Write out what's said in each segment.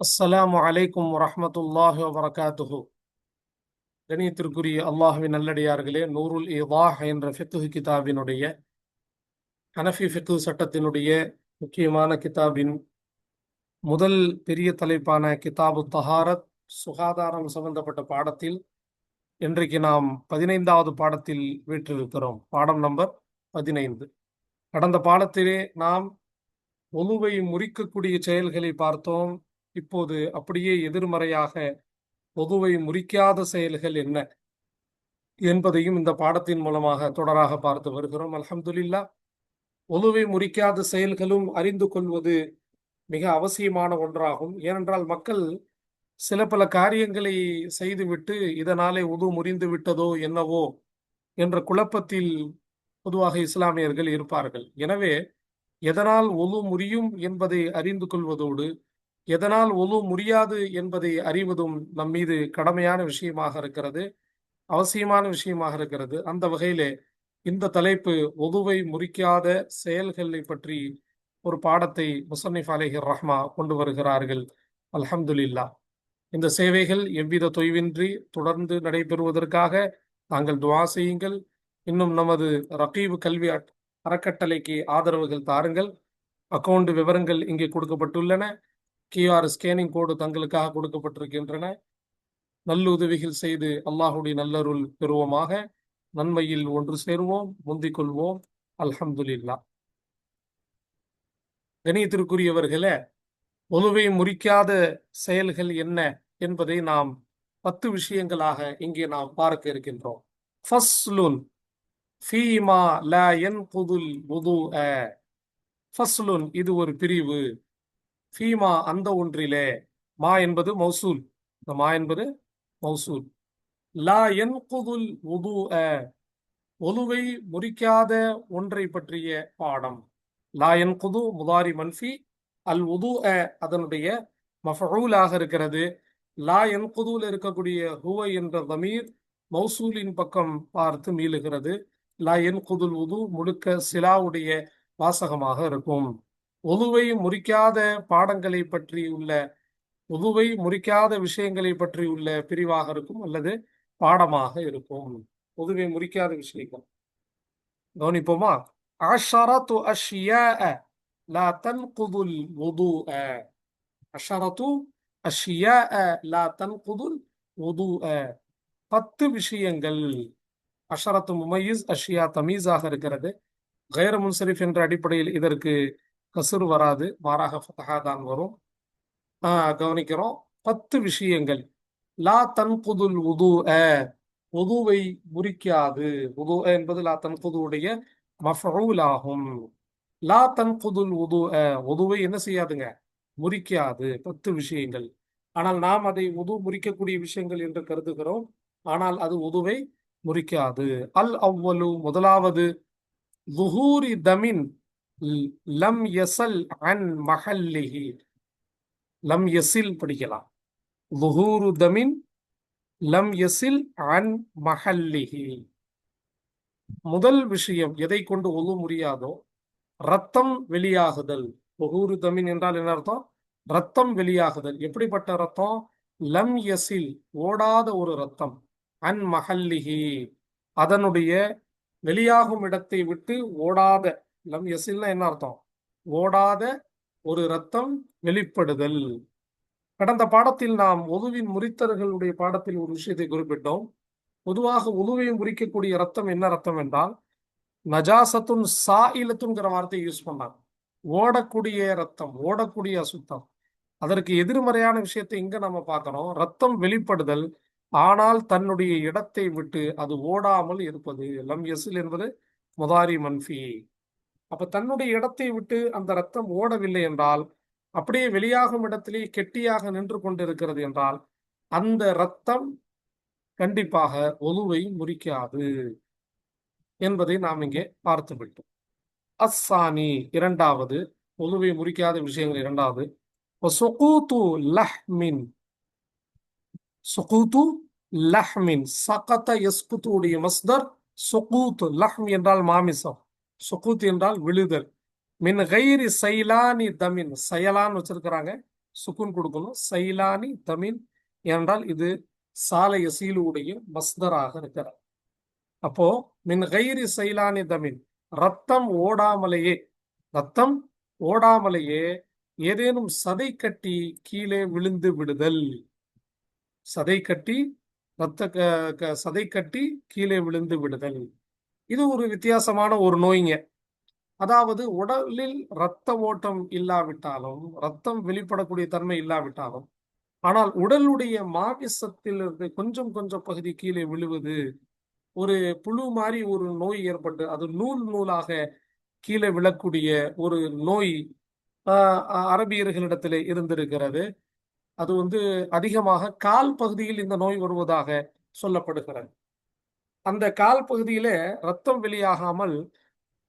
அஸ்ஸலாமு அலைக்கும் வரஹ்மத்துல்லாஹி வரகாத்துஹு கணியத்திற்குரிய அல்லாஹுவின் நல்லடியார்களே நூருல் இவாஹ் என்ற ஃபிக்கு கிதாபினுடைய ஹனஃபி ஃபிக்கு சட்டத்தினுடைய முக்கியமான கிதாபின் முதல் பெரிய தலைப்பான கிதாபு தஹாரத் சுகாதாரம் சம்பந்தப்பட்ட பாடத்தில் இன்றைக்கு நாம் பதினைந்தாவது பாடத்தில் வீற்றிருக்கிறோம். பாடம் நம்பர் பதினைந்து. கடந்த பாடத்திலே நாம் ஒழுவை முறிக்கக்கூடிய செயல்களை பார்த்தோம். இப்போது அப்படியே எதிர்மறையாக பொதுவை முறிக்காத செயல்கள் என்ன என்பதையும் இந்த பாடத்தின் மூலமாக தொடராக பார்த்து வருகிறோம். அலமதுல்லா பொதுவை முறிக்காத செயல்களும் அறிந்து கொள்வது மிக அவசியமான ஒன்றாகும். ஏனென்றால் மக்கள் சில பல காரியங்களை செய்துவிட்டு இதனாலே உது முறிந்து விட்டதோ என்னவோ என்ற குழப்பத்தில் பொதுவாக இஸ்லாமியர்கள் இருப்பார்கள். எனவே எதனால் ஒலு முறியும் என்பதை அறிந்து கொள்வதோடு எதனால் ஒலு முடியாது என்பதை அறிவதும் நம் மீது கடமையான விஷயமாக இருக்கிறது அவசியமான விஷயமாக இருக்கிறது. அந்த வகையிலே இந்த தலைப்பு ஒதுவை முறிக்காத செயல்களை பற்றி ஒரு பாடத்தை முசன்னிஃப் அலேஹிர் ரஹ்மா கொண்டு வருகிறார்கள். அல்ஹம்துலில்லா. இந்த சேவைகள் எவ்வித தொய்வின்றி தொடர்ந்து நடைபெறுவதற்காக நாங்கள் துவா செய்யுங்கள். இன்னும் நமது ரகீப் கல்வி அறக்கட்டளைக்கு ஆதரவுகள் தாருங்கள். அக்கவுண்ட் விவரங்கள் இங்கே கொடுக்கப்பட்டுள்ளன. கியூஆர் ஸ்கேனிங் கோடு தங்களுக்காக கொடுக்கப்பட்டிருக்கின்றன. நல்லுதவிகள் செய்து அல்லாஹுடைய நல்லருள் பெறுவோமாக. நன்மையில் ஒன்று சேருவோம் முந்திக் கொள்வோம். அல்ஹம்துலில்லா. கணியத்திற்குரியவர்களே பொதுவை முறிக்காத செயல்கள் என்ன என்பதை நாம் பத்து விஷயங்களாக இங்கே நாம் பார்க்க இருக்கின்றோம். ஃபஸ்லுன் ஃபீமா லா யன்குதுல் வுதுஅ ஃபஸ்லுன் இது ஒரு பிரிவு. ஃபீமா அந்த ஒன்றிலே. மா என்பது மௌசூல். இந்த மா என்பது மௌசூல். லா யன்குதுல் உது ஒலுவை முறிக்காத ஒன்றை பற்றிய பாடம். லா யன்குது முதாரி மன்ஃபி. அல் உது அதனுடைய மஃபூலாக இருக்கிறது. லா யன்குதுல இருக்கக்கூடிய ஹுவ என்ற தமீர் மௌசூலின் பக்கம் பார்த்து மீளுகிறது. லா என் குதுல் உது முழுக்க சிலாவுடைய வாசகமாக இருக்கும். உதுவை முறிக்காத பாடங்களை பற்றி உள்ள உதுவை முறிக்காத விஷயங்களை பற்றி உள்ள பிரிவாக இருக்கும் அல்லது பாடமாக இருக்கும். உதுவை முறிக்காத விஷயங்கள். கவனிப்போமா? அஷரத்து அஷ்யா லா தன்குதுல் உது அஷரத்து அஷ்யா லா தன்குதுல் உது பத்து விஷயங்கள். அஷரத்து முமையிஸ் அஷ்யா தமீஸாக இருக்கிறது கைர முன்சரிஃப் என்ற அடிப்படையில் இதற்கு கசுர் வராது மாறாக ஃபதஹா தான் வரும். கவனிக்கிறோம். பத்து விஷயங்கள். லா தன்குதுல் உது உதுவை முறிக்காது. உது என்பது லா தன்குதுவுடைய மஃபூல் ஆகும் லா தன்குதுல் உது உதுவை என்ன செய்யாதுங்க? முறிக்காது. பத்து விஷயங்கள். ஆனால் நாம் அதை உது முறிக்கக்கூடிய விஷயங்கள் என்று கருதுகிறோம். ஆனால் அது உதுவை முறிக்காது. அல் அவ்வலு முதலாவது. லுஹூரி தமின். லம் எசல் அன் மஹல்லிஹி. லம் எசில் படிக்கலாம். லுஹூரு தமின் லம் எசில் அன் மஹல்லிஹி. முதல் விஷயம் எதை கொண்டு ஒழு முடியாதோ ரத்தம் வெளியாகுதல். லுஹூரு தமின் என்றால் என்ன அர்த்தம்? ரத்தம் வெளியாகுதல். எப்படிப்பட்ட ரத்தம் லம் எசில் ஓடாத ஒரு ரத்தம் அன் மஹல்லிஹி. அதனுடைய வெளியாகும் இடத்தை விட்டு ஓடாத லம் எசில்னா என்ன அர்த்தம்? ஓடாத ஒரு ரத்தம் வெளிப்படுதல். கடந்த பாடத்தில் நாம் ஒதுவின் முறித்தர்களுடைய பாடத்தில் ஒரு விஷயத்தை குறிப்பிட்டோம். பொதுவாக உதுவை முறிக்கக்கூடிய ரத்தம் என்ன ரத்தம் என்றால் நஜாசத்துன் சாயிலத்துங்கிற வார்த்தையை யூஸ் பண்ணாங்க. ஓடக்கூடிய ரத்தம் ஓடக்கூடிய அசுத்தம். அதற்கு எதிர்மறையான விஷயத்தை இங்க நம்ம பார்க்கிறோம். ரத்தம் வெளிப்படுதல் ஆனால் தன்னுடைய இடத்தை விட்டு அது ஓடாமல் இருப்பது. லம் எசில் என்பது முதாரி மன்ஃபி. அப்ப தன்னுடைய இடத்தை விட்டு அந்த ரத்தம் ஓடவில்லை என்றால் அப்படியே வெளியாகும் இடத்திலே கெட்டியாக நின்று கொண்டிருக்கிறது என்றால் அந்த ரத்தம் கண்டிப்பாக ஒலுவை முறிக்காது என்பதை நாம் இங்கே பார்த்து விட்டோம். அஸ்ஸானி இரண்டாவது ஒலுவை முறிக்காத விஷயங்கள் இரண்டாவது. லஹ்மின். சுகூத்து லஹ்மின். சகத்த எஸ்குத்துடைய மஸ்தர் சுகூத் லஹ்ம் என்றால் மாமிசம். சுகூத் என்றால் விழுதல். மின் கைரி சைலானி தமின் சயலான்னு வச்சிருக்கிறாங்க. சுக்குன் கொடுக்கணும். சைலானி தமின் என்றால் இது சாலை சீலுடைய மஸ்தராக இருக்கிறார். அப்போ மின் கைரி சைலானி தமின் ரத்தம் ஓடாமலேயே ரத்தம் ஓடாமலேயே ஏதேனும் சதை கட்டி கீழே விழுந்து விடுதல். சதை கட்டி ரத்த க- சதை கட்டி கீழே விழுந்து விடுதல். இது ஒரு வித்தியாசமான ஒரு நோய்ங்க. அதாவது உடலில் இரத்த ஓட்டம் இல்லாவிட்டாலும் ரத்தம் வெளிப்படக்கூடிய தன்மை இல்லாவிட்டாலும் ஆனால் உடலுடைய மாமிசத்திலிருந்து கொஞ்சம் கொஞ்சம் பகுதி கீழே விழுவது ஒரு புழு மாதிரி ஒரு நோய் ஏற்பட்டு அது நூல் நூலாக கீழே விழக்கூடிய ஒரு நோய் ஆஹ், அரபியர்களிடத்திலே இருந்திருக்கிறது. அது வந்து அதிகமாக கால் பகுதியில் இந்த நோய் வருவதாக சொல்லப்படுகிறது. அந்த கால் பகுதியில ரத்தம் வெளியாகாமல்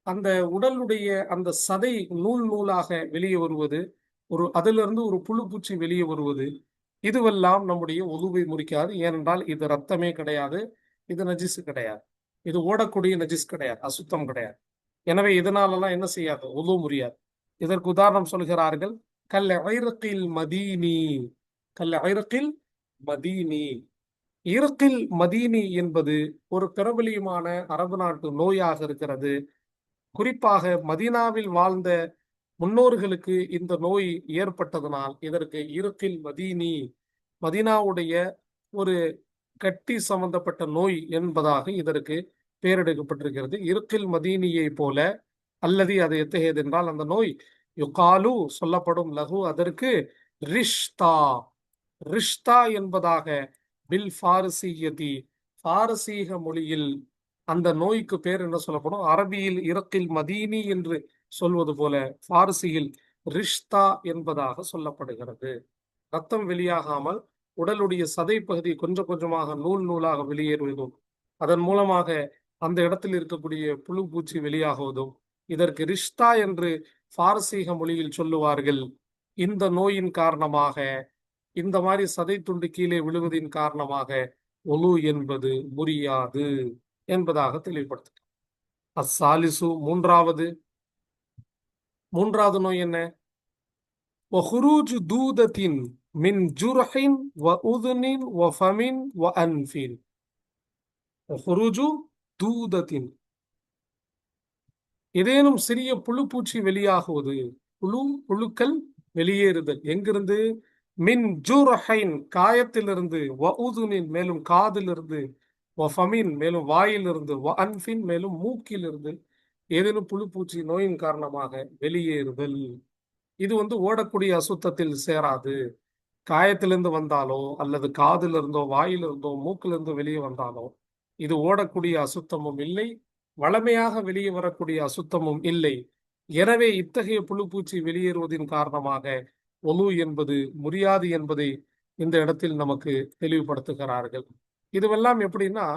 அந்த உடலுடைய அந்த சதை நூல் நூலாக வெளியே வருவது ஒரு அதிலிருந்து ஒரு புழு பூச்சி வெளியே வருவது இதுவெல்லாம் நம்முடைய உதுவை முறிக்காது. ஏனென்றால் இது ரத்தமே கிடையாது இது நஜிஸ் கிடையாது. இது ஓடக்கூடிய நஜிஸ் கிடையாது அசுத்தம் கிடையாது. எனவே இதனாலலாம் என்ன செய்யாது? உது முறியாது. இதற்கு உதாரணம் சொல்கிறார்கள் கல் ஐரக்கில் மதீனி கல் ஐரக்கில் மதீனி. இருக்கில் மதீனி என்பது ஒரு பிரபலியமான அரபு நாட்டு நோயாக இருக்கிறது. குறிப்பாக மதீனாவில் வாழ்ந்த முன்னோர்களுக்கு இந்த நோய் ஏற்பட்டதனால் இதற்கு இருக்கில் மதீனி மதீனாவுடைய ஒரு கட்டி சம்பந்தப்பட்ட நோய் என்பதாக இதற்கு பெயரெடுக்கப்பட்டிருக்கிறது இருக்கில் மதீனியை போல அல்லது அது எத்தகையது என்றால் அந்த நோய் யுகாலு சொல்லப்படும் லகு அதற்கு ரிஷ்தா. ரிஷ்தா என்பதாக பில் ஃபாரசியதி பாரசீக மொழியில் அந்த நோய்க்கு பேர் என்ன சொல்லப்படும்? அரபியில் இறக்கில் மதீனி என்று சொல்வது போல பாரசியில் ரிஷ்தா என்பதாக சொல்லப்படுகிறது. ரத்தம் வெளியாகாமல் உடலுடைய சதை பகுதி கொஞ்சம் கொஞ்சமாக நூல் நூலாக வெளியேறுவதும் அதன் மூலமாக அந்த இடத்தில் இருக்கக்கூடிய புழு பூச்சி வெளியாகுவதும் இதற்கு ரிஷ்தா என்று பாரசீக மொழியில் சொல்லுவார்கள். இந்த நோயின் காரணமாக இந்த மாதிரி சதை துண்டு கீழே விழுவதின் காரணமாக ஒலு என்பது முறியாது என்பதாக தெளிவுபடுத்துகிறோம். அசாலிசு மூன்றாவது மூன்றாவது நோய் என்ன? தூதத்தின் மின் ஜுரஹின் வ உதுனின் வ ஃபமின் வ அன்ஃபின். ஒஹுரூஜு தூதத்தின் ஏதேனும் சிறிய புழுப்பூச்சி வெளியாகுவது புழு புழுக்கள் வெளியேறுதல். எங்கிருந்து? மின் ஜூரஹைன் காயத்திலிருந்து வ உதுனின் மேலும் காதிலிருந்து வ ஃபமின் மேலும் வாயிலிருந்து வ அன்ஃபின் மேலும் மூக்கிலிருந்து ஏதேனும் புழு பூச்சி நோயின் காரணமாக வெளியேறுதல். இது வந்து ஓடக்கூடிய அசுத்தத்தில் சேராது. காயத்திலிருந்து வந்தாலோ அல்லது காதிலிருந்தோ வாயிலிருந்தோ மூக்கிலிருந்தோ வெளியே வந்தாலோ இது ஓடக்கூடிய அசுத்தமும் இல்லை. வளமையாக வெளியே வரக்கூடிய அசுத்தமும் இல்லை. எனவே இத்தகைய புழுப்பூச்சி வெளியேறுவதின் காரணமாக ஒலு என்பது முடியாது என்பதை இந்த இடத்தில் நமக்கு தெளிவுபடுத்துகிறார்கள். இதுவெல்லாம் எப்படின்னா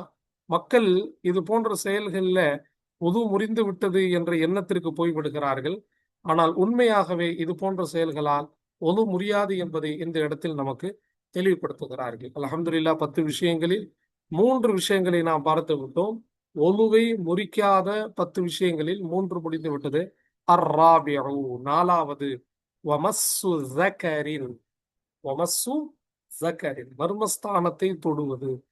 மக்கள் இது போன்ற செயல்கள்ல உது முறிந்து விட்டது என்ற எண்ணத்திற்கு போய்விடுகிறார்கள். ஆனால் உண்மையாகவே இது போன்ற செயல்களால் ஒது முடியாது என்பதை இந்த இடத்தில் நமக்கு தெளிவுபடுத்துகிறார்கள். அலமதுல்லா பத்து விஷயங்களில் மூன்று விஷயங்களை நாம் பார்த்து விட்டோம். ஒலுவை முறிக்காத பத்து விஷயங்களில் மூன்று முடிந்து விட்டது. அர்ராபிஉ நாலாவது வமஸ்ஸு ஸகரின் வமஸ்ஸு ஸகரின் மர்மஸ்தானத்தை தொடுவது.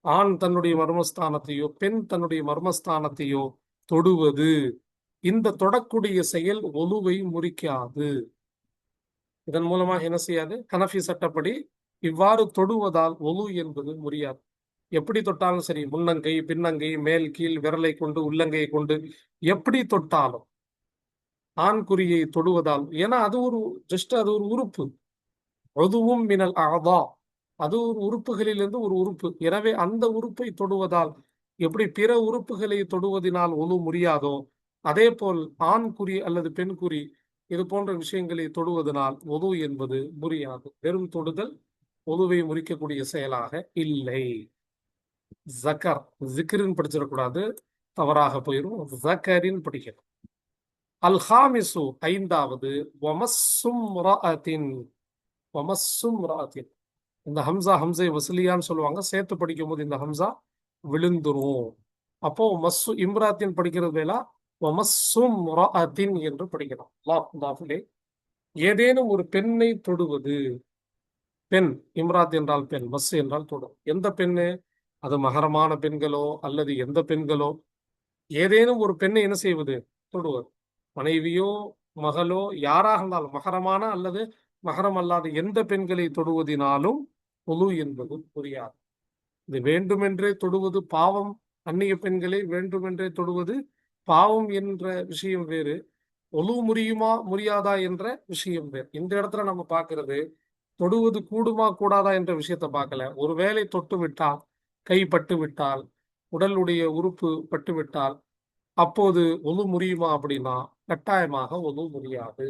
ஆண் தன்னுடைய மர்மஸ்தானத்தையோ பெண் தன்னுடைய மர்மஸ்தானத்தையோ தொடுவது. இந்த தொடக்கூடிய செயல் ஒலுவை முறிக்காது. இதன் மூலமாக என்ன செய்யாது? கனஃபி சட்டப்படி இவ்வாறு தொடுவதால் ஒலு என்பது முறியாது. எப்படி தொட்டாலும் சரி முன்னங்கை பின்னங்கை மேல் கீழ் விரலை கொண்டு உள்ளங்கையை கொண்டு எப்படி தொட்டாலும். ஆண்குறியை தொடுவதால் ஏன்னா அது ஒரு ஜஸ்ட் அது ஒரு உறுப்பு. அதுவும் மினல் ஆதா அது ஒரு உறுப்புகளிலிருந்து ஒரு உறுப்பு. எனவே அந்த உறுப்பை தொடுவதால் எப்படி பிற உறுப்புகளை தொடுவதினால் ஒழு முடியாதோ அதே போல் ஆண் குறி அல்லது பெண் குறி இது போன்ற விஷயங்களை தொடுவதனால் ஒது என்பது முறியாது. வெறும் தொடுதல் ஒதுவை முறிக்கக்கூடிய செயலாக இல்லை. ஜக்கர் ஜிக்கரின் படிச்சிடக்கூடாது. தவறாக போயிடும் ஜக்கரின் படிக்கணும். அல்ஹாமிசு ஐந்தாவது இந்த ஹம்சா ஹம்சை வசலியான்னு சொல்லுவாங்க. சேர்த்து படிக்கும் போது இந்த ஹம்சா விழுந்துரும். அப்போ மஸ்ஸு இம்ராத்தின் படிக்கிறது வேலா ஒமஸ்ஸும் என்று படிக்கணும் லாஃப் ஏதேனும் ஒரு பெண்ணை தொடுவது பெண் இம்ராத் என்றால் பெண் மஸ் என்றால் தொடும். எந்த பெண்ணு? அது மகரமான பெண்களோ அல்லது எந்த பெண்களோ? ஏதேனும் ஒரு பெண்ணை என்ன செய்வது? தொடுவது. மனைவியோ மகளோ யாராக இருந்தாலும் மகரமான அல்லது மகரம் அல்லாத எந்த பெண்களை தொடுவதினாலும் பொது என்பது புரியாது. இது வேண்டுமென்றே தொடுவது பாவம் அந்நிய பெண்களை வேண்டுமென்றே தொடுவது பாவம் என்ற விஷயம் வேறு. ஒழு முறியுமா முடியாதா என்ற விஷயம் வேறு. இந்த இடத்துல நம்ம பார்க்கறது தொடுவது கூடுமா கூடாதா என்ற விஷயத்த பார்க்கல. ஒருவேளை தொட்டு விட்டால் கை பட்டு விட்டால் உடலுடைய உறுப்பு பட்டு விட்டால் அப்போது ஒழு முறியுமா அப்படின்னா கட்டாயமாக ஒது முடியாது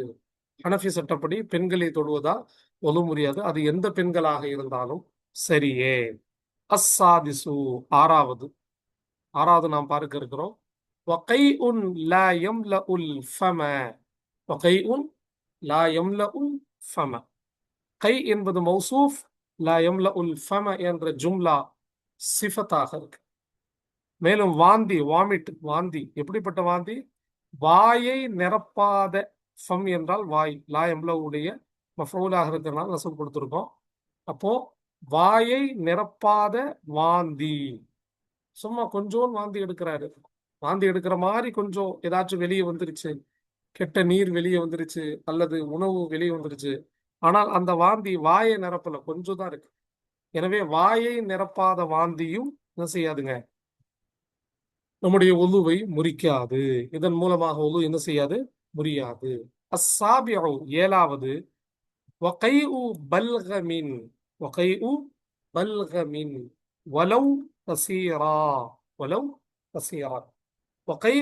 ஹனஃபி சட்டப்படி பெண்களை தொடுவதா ஒது முடியாது அது எந்த பெண்களாக இருந்தாலும் சரியே. அசாதிசு ஆறாவது. ஆறாவது நாம் பார்க்க இருக்கிறோம். ஒகை உன் ல எம் ல உல் ஃபம. ஒகை உன் ல எம் ல உல் ஃபம. கை என்பது மௌசூஃப் ல எம் ல உல் ஃபம என்ற ஜும்லா சிஃபத்தாக இருக்கு. மேலும் வாந்தி வாமிட் வாந்தி. எப்படிப்பட்ட வாந்தி? வாயை நிரப்பாத ஃபம் என்றால் வாய். லா எம்லவுடைய மஃபூலாக இருக்கிறனால நசம் கொடுத்துருக்கோம். அப்போ வாயை நிரப்பாத வாந்தி. சும்மா கொஞ்சம் வாந்தி எடுக்கிறாரு. வாந்தி எடுக்கிற மாதிரி கொஞ்சம் ஏதாச்சும் வெளியே வந்துருச்சு. கெட்ட நீர் வெளியே வந்துருச்சு. அல்லது உணவு வெளியே வந்துருச்சு. ஆனால் அந்த வாந்தி வாயை நிரப்பல. கொஞ்சம் தான் இருக்கு. எனவே வாயை நிரப்பாத வாந்தியும் என்ன செய்யாதுங்க? நம்முடைய ஒலுவை முறிக்காது. இதன் மூலமாக ஒலு என்ன செய்யாது? முறியாது. அஸ்ஸாபிஉ ஏழாவது வகை உ பல்கமின் வகைஉ பல்கமின் வலவ் கசீரா வலவ் கசீரா.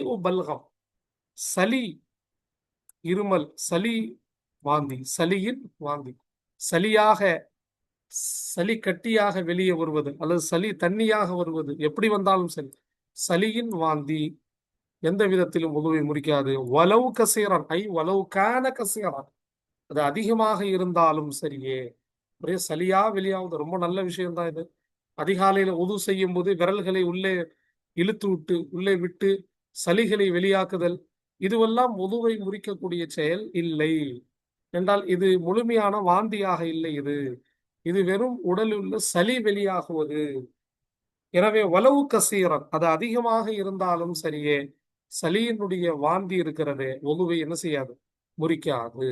உ பல்கம் சளி இருமல் சளி வாந்தி சளியின் வாந்தி. சளியாக சளி கட்டியாக வெளியே வருவது அல்லது சளி தண்ணியாக வருவது எப்படி வந்தாலும் சரி. சளியின் வாந்தி எந்த விதத்திலும் உதவி முடிக்காது வலவு கசீரன் ஐ வலவு கான கசீரன். அது அதிகமாக இருந்தாலும் சரியே. ஒரே சளியா வெளியாவது. ரொம்ப நல்ல விஷயம்தான் இது. அதிகாலையில உது செய்யும் போது விரல்களை உள்ளே இழுத்து விட்டு உள்ளே விட்டு சளிகளை வெளியாக்குதல். இதுவெல்லாம் உதுவை முறிக்கக்கூடிய செயல் இல்லை. என்றால் இது முழுமையான வாந்தியாக இல்லை இது. இது வெறும் உடலில் உள்ள சளி வெளியாகுவது. எனவே வலவு கசீரன் அது அதிகமாக இருந்தாலும் சரியே சளியினுடைய வாந்தி இருக்கிறதே ஒலுவை என்ன செய்யாது? முறிக்காது.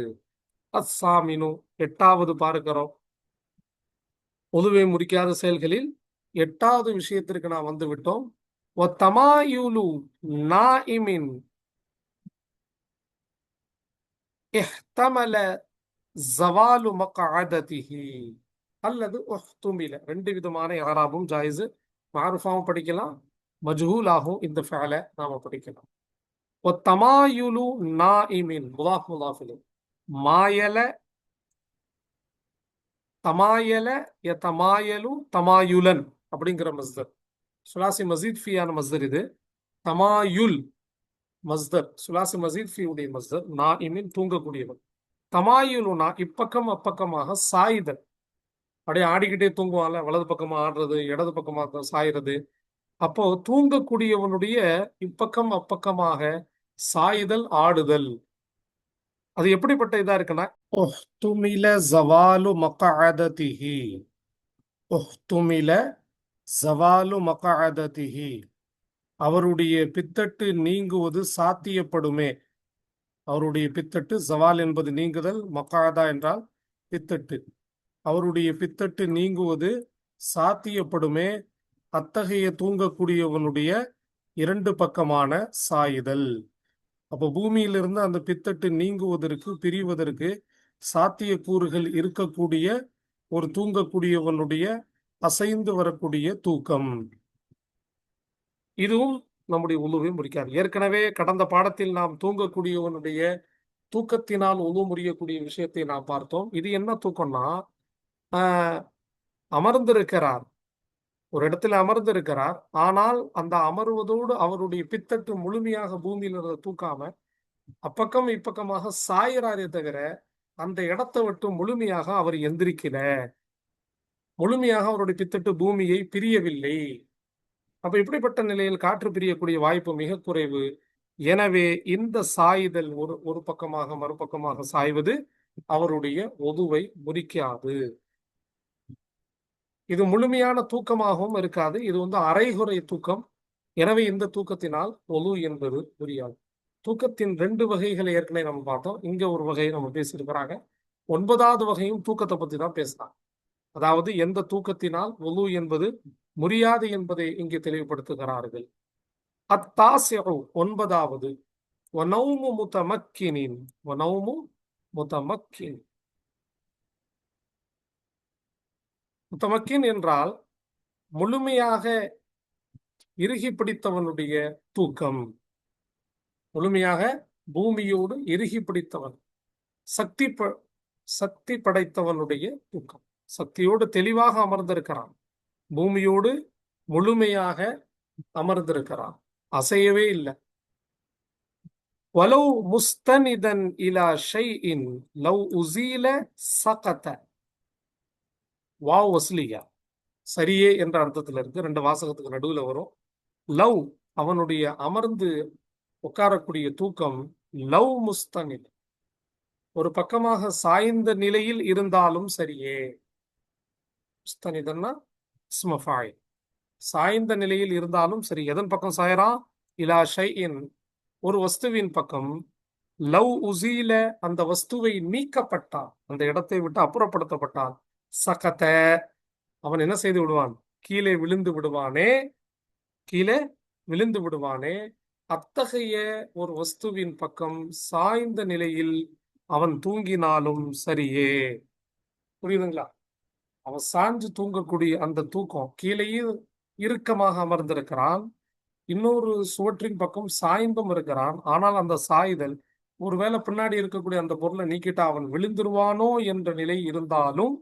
அசாமினு எட்டாவது பார்க்கிறோம். ஒலுவை முறிக்காத செயல்களில் எட்டாவது விஷயத்திற்கு நான் வந்து விட்டோம். ஒத்தமாயுலு நாயிமின் இஹ்தமல ஜவாலு மக்அததிஹி அல்லது உஹ்துமில ரெண்டு விதமான யாராபும் ஜாயிஸ். மாறுஃபாவும் படிக்கலாம். மஜ்ஹூலாகவும் இந்த ஃபேலை நாம படிக்கலாம். ஒத்தமாயுலு நாயிமின் முதாஃப் முதாஃபிலு. மாயல தமாயல ய தமாயலு தமாயுலன் அப்படிங்கிற மஸ்தர். சுலாசி மசீத் ஃபியான மஸ்தர் இது. தமாயுல் மஸ்தர் சுலாசி மசீத் ஃபியுடைய உடைய மஸ்தர் இமின் தூங்கக்கூடியவன். தமாயுலுனா இப்பக்கம் அப்பக்கமாக சாயுதல் அப்படியே ஆடிக்கிட்டே தூங்குவான்ல. வலது பக்கமா ஆடுறது இடது பக்கமா சாயிறது. அப்போ தூங்கக்கூடியவனுடைய இப்பக்கம் அப்பக்கமாக சாயுதல் ஆடுதல். அது எப்படிப்பட்ட இதா இருக்குன்னா உஹ்துமில ஜவாலு மக்அததிஹி. உஹ்துமில ஜவாலு மக்அததிஹி. அவருடைய பித்தட்டு நீங்குவது சாத்தியப்படுமே. அவருடைய பித்தட்டு ஜவால் என்பது நீங்குதல் மக்காதா என்றால் பித்தட்டு. அவருடைய பித்தட்டு நீங்குவது சாத்தியப்படுமே. அத்தகைய தூங்கக்கூடியவனுடைய இரண்டு பக்கமான சாயுதல். அப்போ பூமியிலிருந்து அந்த பித்தட்டு நீங்குவதற்கு பிரிவதற்கு சாத்திய கூறுகள் இருக்கக்கூடிய ஒரு தூங்கக்கூடியவனுடைய அசைந்து வரக்கூடிய தூக்கம். இதுவும் நம்முடைய உழுவை முடிக்காது. ஏற்கனவே கடந்த பாடத்தில் நாம் தூங்கக்கூடியவனுடைய தூக்கத்தினால் உழு முறியக்கூடிய விஷயத்தை நாம் பார்த்தோம். இது என்ன தூக்கம்னா அமர்ந்திருக்கிறார். ஒரு இடத்துல அமர்ந்திருக்கிறார். ஆனால் அந்த அமர்வதோடு அவருடைய பித்தட்டு முழுமையாக பூமியில தூக்காம அப்பக்கம் இப்பக்கமாக சாயிறாரே தவிர அந்த இடத்தை விட்டு முழுமையாக அவர் எந்திரிக்கல. முழுமையாக அவருடைய பித்தட்டு பூமியை பிரியவில்லை. அப்ப இப்படிப்பட்ட நிலையில் காற்று பிரியக்கூடிய வாய்ப்பு மிக குறைவு. எனவே இந்த சாய்தல் ஒரு ஒரு பக்கமாக மறுபக்கமாக சாய்வது அவருடைய ஒதுவை முறிக்காது. இது முழுமையான தூக்கமாகவும் இருக்காது. இது வந்து அரைகுறை தூக்கம். எனவே இந்த தூக்கத்தினால் ஒலு என்பது புரியாது. தூக்கத்தின் ரெண்டு வகைகளை ஏற்கனவே நம்ம பார்த்தோம். இங்க ஒரு வகையை நம்ம பேசியிருக்கிறாங்க ஒன்பதாவது வகையும் தூக்கத்தை பத்தி தான் பேசுறாங்க. அதாவது எந்த தூக்கத்தினால் ஒலு என்பது முடியாது என்பதை இங்கே தெளிவுபடுத்துகிறார்கள். அத்தாசியு ஒன்பதாவது. வனௌமு முத்தமக்கினின். ஒனவுமு முத்தமக்கின். முத்தமக்கின் என்றால் முழுமையாக இறுகி பிடித்தவனுடைய தூக்கம். முழுமையாக பூமியோடு இறுகி பிடித்தவன். சக்தி ப சக்தி படைத்தவனுடைய தூக்கம். சக்தியோடு தெளிவாக அமர்ந்திருக்கிறான். பூமியோடு முழுமையாக அமர்ந்திருக்கிறான். அசையவே இல்லை. வலவு முஸ்தனிதன் இலா ஷை இன் லவ் உசீல சகத வாவ் வஸ்லியா சரியே என்ற அர்த்தத்தில் இருக்கு ரெண்டு வாசகத்துக்கு நடுவுல வரும். லவ் அவனுடைய அமர்ந்து உட்காரக்கூடிய தூக்கம் லவ் முஸ்தனில் ஒரு பக்கமாக சாய்ந்த நிலையில் இருந்தாலும் சரியே. முஸ்தனிதன்னா ஸ்மஃபாய் சாய்ந்த நிலையில் இருந்தாலும் சரி எதன் பக்கம் சாயறான் இலா ஷைஇன். ஒரு வஸ்துவின் பக்கம். லவ் உசியில அந்த வஸ்துவை நீக்கப்பட்டான். அந்த இடத்தை விட்டு அப்புறப்படுத்தப்பட்டான். சகத்த அவன் என்ன செய்து விடுவான்? கீழே விழுந்து விடுவானே. கீழே விழுந்து விடுவானே. அத்தகைய ஒரு வஸ்துவின் பக்கம் சாய்ந்த நிலையில் அவன் தூங்கினாலும் சரியே. புரியுதுங்களா? அவன் சாஞ்சு தூங்கக்கூடிய அந்த தூக்கம் கீழேயே இறுக்கமாக அமர்ந்திருக்கிறான். இன்னொரு சுவற்றின் பக்கம் சாய்ந்தும் இருக்கிறான். ஆனால் அந்த சாய்தல் ஒருவேளை பின்னாடி இருக்கக்கூடிய அந்த பொருளை நீக்கிட்டு அவன் விழுந்துருவானோ என்ற நிலை இருந்தாலும்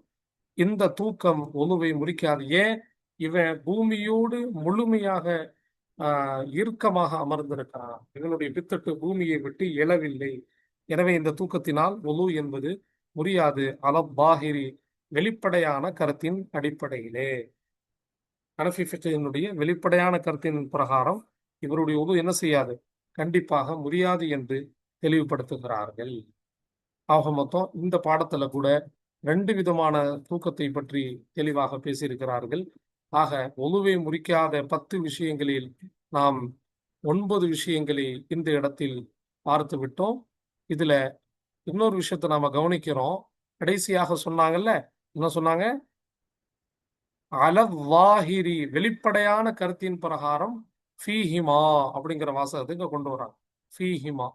இந்த தூக்கம் ஒழுவை முறிக்காது. ஏன்? இவன் பூமியோடு முழுமையாக ஆஹ் இறுக்கமாக அமர்ந்திருக்கிறான். இவனுடைய பித்தட்டு பூமியை விட்டு எழவில்லை. எனவே இந்த தூக்கத்தினால் ஒலு என்பது முறியாது. அலப்பாகிரி வெளிப்படையான கருத்தின் அடிப்படையிலே. ஹனஃபி வெளிப்படையான கருத்தின் பிரகாரம் இவருடைய உது என்ன செய்யாது? கண்டிப்பாக முடியாது என்று தெளிவுபடுத்துகிறார்கள். ஆக மொத்தம் இந்த பாடத்துல கூட ரெண்டு விதமான தூக்கத்தை பற்றி தெளிவாக பேசியிருக்கிறார்கள். ஆக ஒழுவை முறிக்காத பத்து விஷயங்களில் நாம் ஒன்பது விஷயங்களை இந்த இடத்தில் பார்த்து விட்டோம். இதுல இன்னொரு விஷயத்தை நாம கவனிக்கிறோம். கடைசியாக சொன்னாங்கல்ல என்ன சொன்னாங்க? அலவாஹிரி வெளிப்படையான கருத்தின் பிரகாரம் ஃபீஹிமா அப்படிங்கிற வாசகத்தை இங்க கொண்டு வராங்க. ஃபீஹிமா.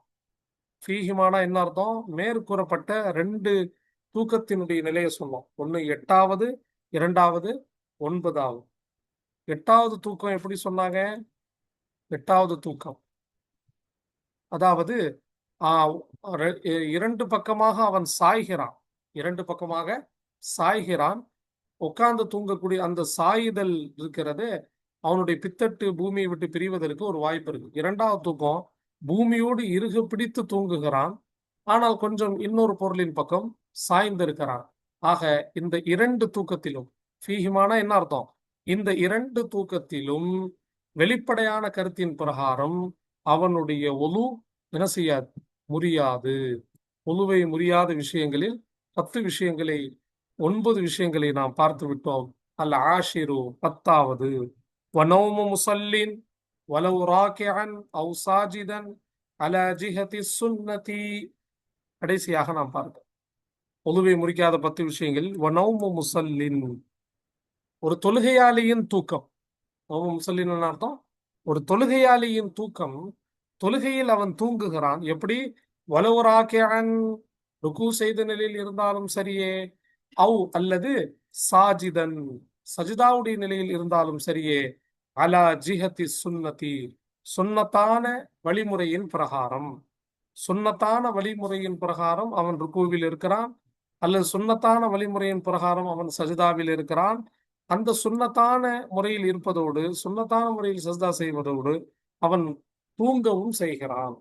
ஃபீஹிமானா என்ன அர்த்தம்? மேற்கூறப்பட்ட ரெண்டு தூக்கத்தினுடைய நிலையை சொன்னோம். ஒன்று எட்டாவது இரண்டாவது ஒன்பதாவது. எட்டாவது தூக்கம் எப்படி சொன்னாங்க? எட்டாவது தூக்கம். அதாவது ஆஹ் இரண்டு பக்கமாக அவன் சாய்கிறான். இரண்டு பக்கமாக சாய்கிறான். உட்கார்ந்து தூங்கக்கூடிய அந்த சாயுதல் இருக்கிறது அவனுடைய பித்தட்டு பூமியை விட்டு பிரிவதற்கு ஒரு வாய்ப்பு இருக்கு. இரண்டாவது தூக்கம் பூமியோடு இறுக பிடித்து தூங்குகிறான். ஆனால் கொஞ்சம் இன்னொரு பொருளின் பக்கம் சாய்ந்திருக்கிறான் ஆக இந்த இரண்டு தூக்கத்திலும் ஃபீஹிமானா என்ன அர்த்தம்? இந்த இரண்டு தூக்கத்திலும் வெளிப்படையான கருத்தின் பிரகாரம் அவனுடைய ஒலு என்ன செய்யாது முறியாது. ஒலுவை முறியாத விஷயங்களில் பத்து விஷயங்களை ஒன்பது விஷயங்களை நாம் பார்த்து விட்டோம். அல்ல ஆஷிரு பத்தாவது. வனௌமு முசல்லின் வலவு ராக்கியன் அவு சாஜிதன் அல ஜிஹதி சுன்னதி. கடைசியாக நாம் பார்த்தோம் ஒழுவை முறிக்காத பத்து விஷயங்கள். வனௌமு முசல்லின் ஒரு தொழுகையாளியின் தூக்கம். நௌமு முசல்லின் அர்த்தம்? ஒரு தொழுகையாளியின் தூக்கம் தொழுகையில் அவன் தூங்குகிறான். எப்படி? வலுவராக்கியான் ருக்கு செய்த நிலையில் இருந்தாலும் சரியே. அவு அல்லது சாஜிதன் சஜிதாவுடைய நிலையில் இருந்தாலும் சரியே. அலா ஜிஹத்தி சுன்னதி சுன்னத்தான வழிமுறையின் பிரகாரம். சுன்னத்தான வழிமுறையின் பிரகாரம் அவன் ருக்குவில் இருக்கிறான். அல்லது சுண்ணத்தான வழிமுறையின் பிரகாரம் அவன் சஜிதாவில் இருக்கிறான். அந்த சுன்னத்தான முறையில் இருப்பதோடு சுன்னத்தான முறையில் சஜிதா செய்வதோடு அவன் தூங்கவும் செய்கிறான்.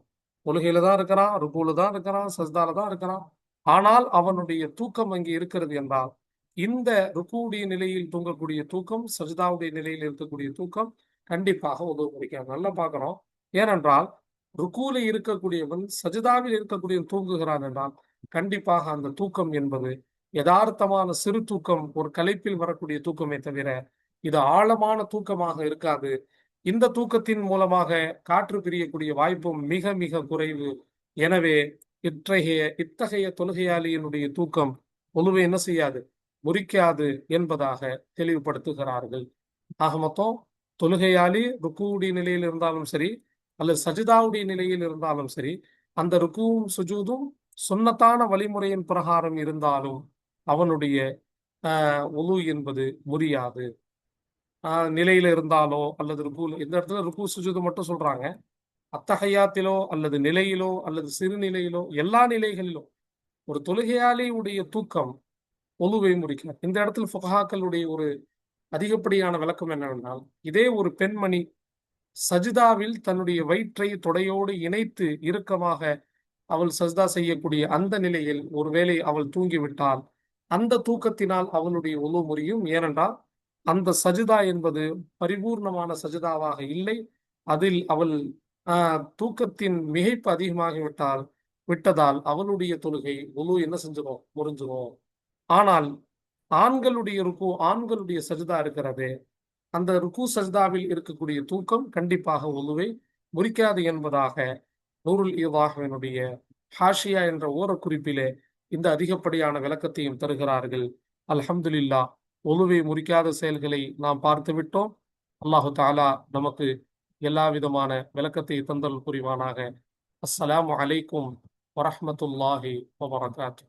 தொழுகையில தான் இருக்கிறான் ருக்குல தான் இருக்கிறான் சஜிதால தான் இருக்கிறான். ஆனால் அவனுடைய தூக்கம் அங்கே இருக்கிறது என்றால் இந்த ருக்கூடிய நிலையில் தூங்கக்கூடிய தூக்கம் சஜிதாவுடைய நிலையில் இருக்கக்கூடிய தூக்கம் கண்டிப்பாக உதவு முடிக்காது நல்லா பார்க்கிறோம் ஏனென்றால் ருக்குல இருக்கக்கூடியவன் சஜிதாவில் இருக்கக்கூடிய தூங்குகிறான் என்றால் கண்டிப்பாக அந்த தூக்கம் என்பது யதார்த்தமான சிறு தூக்கம் ஒரு களைப்பில் வரக்கூடிய தூக்கமே தவிர இது ஆழமான தூக்கமாக இருக்காது. இந்த தூக்கத்தின் மூலமாக காற்று பிரியக்கூடிய வாய்ப்பும் மிக மிக குறைவு. எனவே இத்தகைய இத்தகைய தொழுகையாளியினுடைய தூக்கம் ஒழுவை என்ன செய்யாது? முறிக்காது என்பதாக தெளிவுபடுத்துகிறார்கள். ஆக மொத்தம் தொழுகையாளி ருக்குவுடைய நிலையில் இருந்தாலும் சரி அல்லது சஜிதாவுடைய நிலையில் இருந்தாலும் சரி அந்த ருக்குவும் சுஜூதும் சுன்னத்தான வழிமுறையின் பிரகாரம் இருந்தாலும் அவனுடைய ஒலு என்பது முறியாது. நிலையில இருந்தாலோ அல்லது ருக்கு இந்த இடத்துல ருக்கு சுஜூது மட்டும் சொல்றாங்க. அத்தகையாத்திலோ அல்லது நிலையிலோ அல்லது சிறுநிலையிலோ எல்லா நிலைகளிலும் ஒரு தொழுகையாளி உடைய தூக்கம் ஒலுவை முடிக்கிறார் இந்த இடத்துல ஃபுகாக்களுடைய ஒரு அதிகப்படியான விளக்கம் என்னவென்றால் இதே ஒரு பெண்மணி சஜிதாவில் தன்னுடைய வயிற்றை தொடையோடு இணைத்து இறுக்கமாக அவள் சஸ்தா செய்யக்கூடிய அந்த நிலையில் ஒருவேளை அவள் தூங்கிவிட்டால் அந்த தூக்கத்தினால் அவளுடைய ஒழு முறியும். ஏனென்றால் அந்த சஜிதா என்பது பரிபூர்ணமான சஜிதாவாக இல்லை. அதில் அவள் தூக்கத்தின் மிகைப்பு அதிகமாகிவிட்டால் விட்டதால் அவளுடைய தொழுகை ஒழு என்ன செஞ்சிடும் முறிஞ்சிடும் ஆனால் ஆண்களுடைய ருக்கு ஆண்களுடைய சஜிதா இருக்கிறது. அந்த ருக்கு சஜிதாவில் இருக்கக்கூடிய தூக்கம் கண்டிப்பாக ஒழுவை முறிக்காது என்பதாக நூருல் ஈதாகவினுடைய ஹாஷியா என்ற ஓரக்குறிப்பிலே இந்த அதிகப்படியான விளக்கத்தையும் தருகிறார்கள். அல்ஹம்துலில்லா ஒழுவை முறிக்காத செயல்களை நாம் பார்த்து விட்டோம். அல்லாஹு தாலா நமக்கு எல்லா விதமான விளக்கத்தை தந்தல் புரிவானாக. அஸ்ஸலாமு அலைக்கும் வரஹமத்துல்லாஹி வபரகாத்து.